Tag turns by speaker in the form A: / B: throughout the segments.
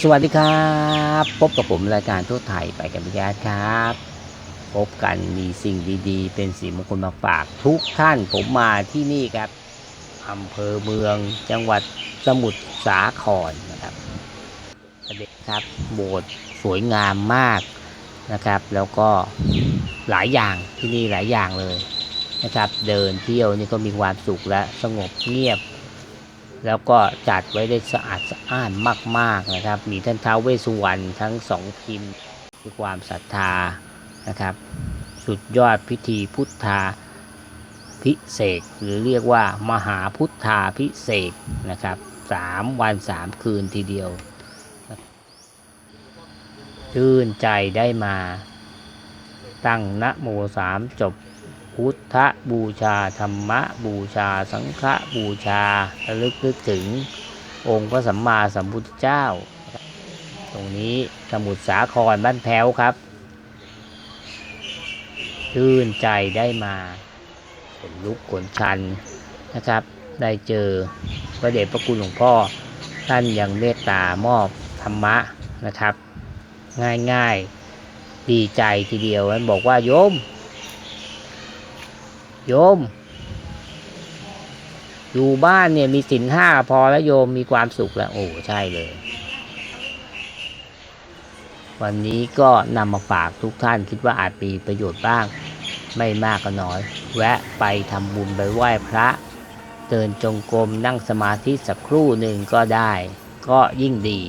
A: สวัสดีครับ พบกับผมรายการทั่วไทยไปกันพิยาครับ พบกันมีสิ่งดีๆ เป็นสิ่งมงคลมาฝากทุกท่านผมมาที่นี่ครับอำเภอเมืองจังหวัดสมุทรสาครนะครับประเด็นครับโบสถ์สวยงามมากนะครับ แล้วก็หลายอย่างที่นี่หลายอย่างเลยนะครับ เดินเที่ยวนี่ก็มีความสุขและสงบเงียบ แล้วก็จัดไว้ได้สะอาดสะอ้านมาก ๆนะครับ มีท่านท้าวเวสสุวรรณทั้งสองพิมพ์คือความศรัทธานะครับ สุดยอดพิธีพุทธาพิเศษหรือเรียกว่ามหาพุทธาพิเศษนะครับสามวันสามคืนทีเดียวชื่นใจได้มา ตั้งนะโมสามจบ พุทธบูชาธรรมบูชาสังฆบูชาระลึกนึกถึงองค์พระสัมมาสัมพุทธเจ้า ตรงนี้สมุทรสาครบ้านแพ้วครับชื่นใจได้มาขนลุกขนชันนะครับ ได้เจอพระเดชพระคุณหลวงพ่อ ท่านยังเมตตามอบธรรมะนะครับ ง่ายๆ ดีใจทีเดียวนั้นบอกว่าโยม โยม อยู่บ้านเนี่ยมีสินห้าพอแล้วโยมมีความสุขแล้ว โอ้ใช่เลย วันนี้ก็นำมาฝากทุกท่านคิดว่าอาจมีประโยชน์บ้าง ไม่มากก็น้อย แวะไปทำบุญไปไหว้พระ เดินจงกรมนั่งสมาธิสักครู่หนึ่งก็ได้ ก็ยิ่งดี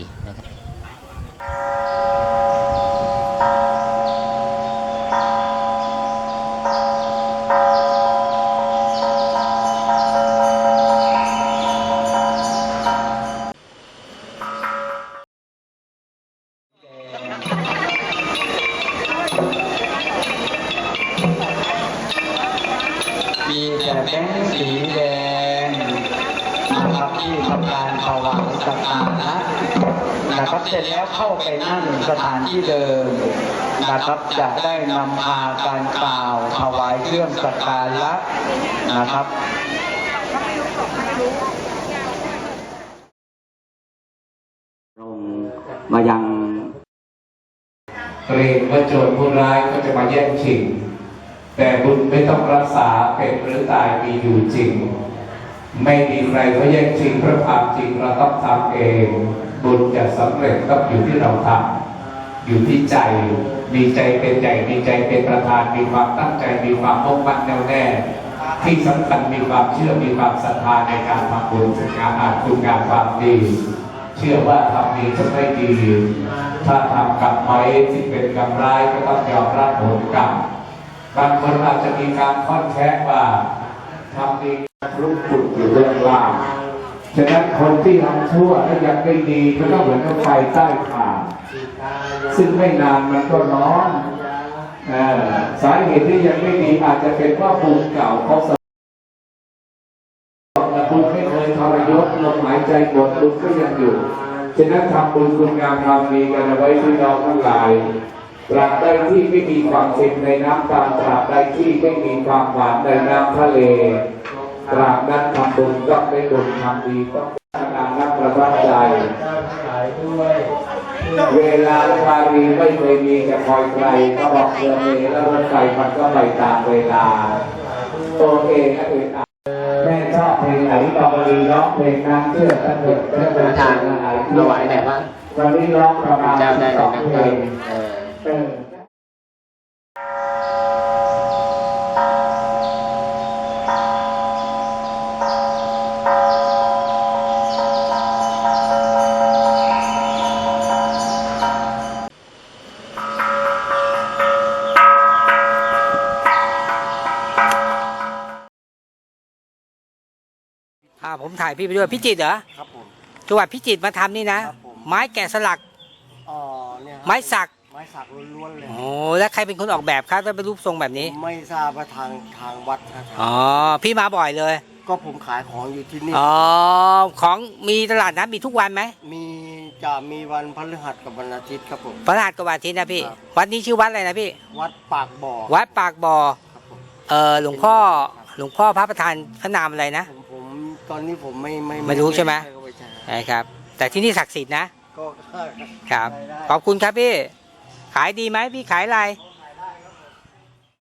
B: สีแดงนะครับที่ทำการถวายสถานะนะครับเสร็จแล้วเข้าไปนั่งสถานที่เดิมนะครับจะได้นำพาการกล่าวถวายเครื่องสักการะนะครับ
C: ลงมายังเกรงว่าโจรผู้ร้ายก็จะมาแย่งชิง แต่บุญไม่ต้องรักษาเป็นหรือตายมีอยู่จริง ไม่มีใครเขาแย่งชิงพระความจริงเราต้องทำเอง บุญจะสำเร็จต้อยู่ที่เราทำอยู่ที่ใจ มีใจเป็นใหญ่มีใจเป็นประธาน มีความตั้งใจมีความมุ่งมั่นแน่วแน่ที่สำคัญมีความเชื่อมีความศรัทธาในการทำบุญงานอาจคุณงานความดี เชื่อว่าทำดีจะไม่ดี ถ้าทำกรรมไว้ที่เป็นกรรมร้ายก็ต้องยอมรับผลกรรม บางคนอาจจะมีการค่อนแค้นว่าทำดีรุกขุดอยู่เรื่องล่างฉะนั้นคนที่ทำชั่วและยังไม่ดีมันก็เหมือนกับไฟใต้ถ่านซึ่งไม่นานมันก็ร้อนสาเหตุที่ยังไม่ดีอาจจะเป็นว่าบุญเก่าเขาสะแต่บุญไม่เคยทรยศลมหายใจหมดบุญก็ยังอยู่ ฉะนั้นทำบุญคุณงามความดีกันเอาไว้ที่เราทั้งหลาย ตราบใดที่ไม่มีความเค็มในน้ำตาลตราบใดที่ไม่มีความหวานในน้ำทะเลตราบนั้นทำบุญต้องได้บุญทำดีต้องพัฒนานักประทับใจเวลาบาลีไม่เคยมีจะคอยใครก็บอกเรือเมแล้วรถไฟมันก็ไปตามเวลาตัวเองก็อึดอัดแม่ชอบเพลงไหนตอนรีร้องเพลงนั้นเชื่อกันเถอะเพื่อนประธานอะไร
A: ถวายไหนบ้าง
C: วันนี้ร้องประมาณ
A: จำได้
C: สอง
A: นะ
C: เพลง
A: เออ
C: เออ
A: อ่าผมถ่ายพี่ไปด้วยพิจิตรเหรอ
B: ครับผม
A: จังหวัดพิจิตรมาทำนี่นะ
B: ครับผม
A: ไม้แกะสลัก
B: อ๋อเนี่ย
A: ไม้สัก
B: ไม้สักล้วนๆเลย
A: โอ้แล้วใครเป็นคนออกแบบครับถ้าเป็นรูปทรงแบบนี้
B: ไม่ทราบว่าทางทางวัดนะครั
A: อ๋อ พี่มาบ่อยเลย
B: ก็ผมขายของอยู่ที่นี่
A: อ๋อ ของมีตลาดนัดมีทุกวันไหม
B: มีจะมีวันพฤหัสกับวันอาทิตย์ครับผม
A: พระรหัสกับวันอาทิตย์นะพี่
B: ครับ
A: วัดนี้ชื่อวัดอะไรนะพี่
B: วัดปากบ่อ
A: วัดปากบ่อ
B: ครับผม
A: เออหลวงพ่อ หลวงพ่อพระประธานพระนามอะไรนะ
B: ผมผมตอนนี้ผมไม่ไม่
A: ไม่รู้ใช่ไหม
B: เข้าปใช่ครับ
A: ใช่ครับ แต่ที่นี่ศักดิ์สิทธิ์นะ
B: กก็
D: ครับ
B: ได้ได้
D: ขอบคุณครับพี่ ขายดีไหมพี่ขายอะไร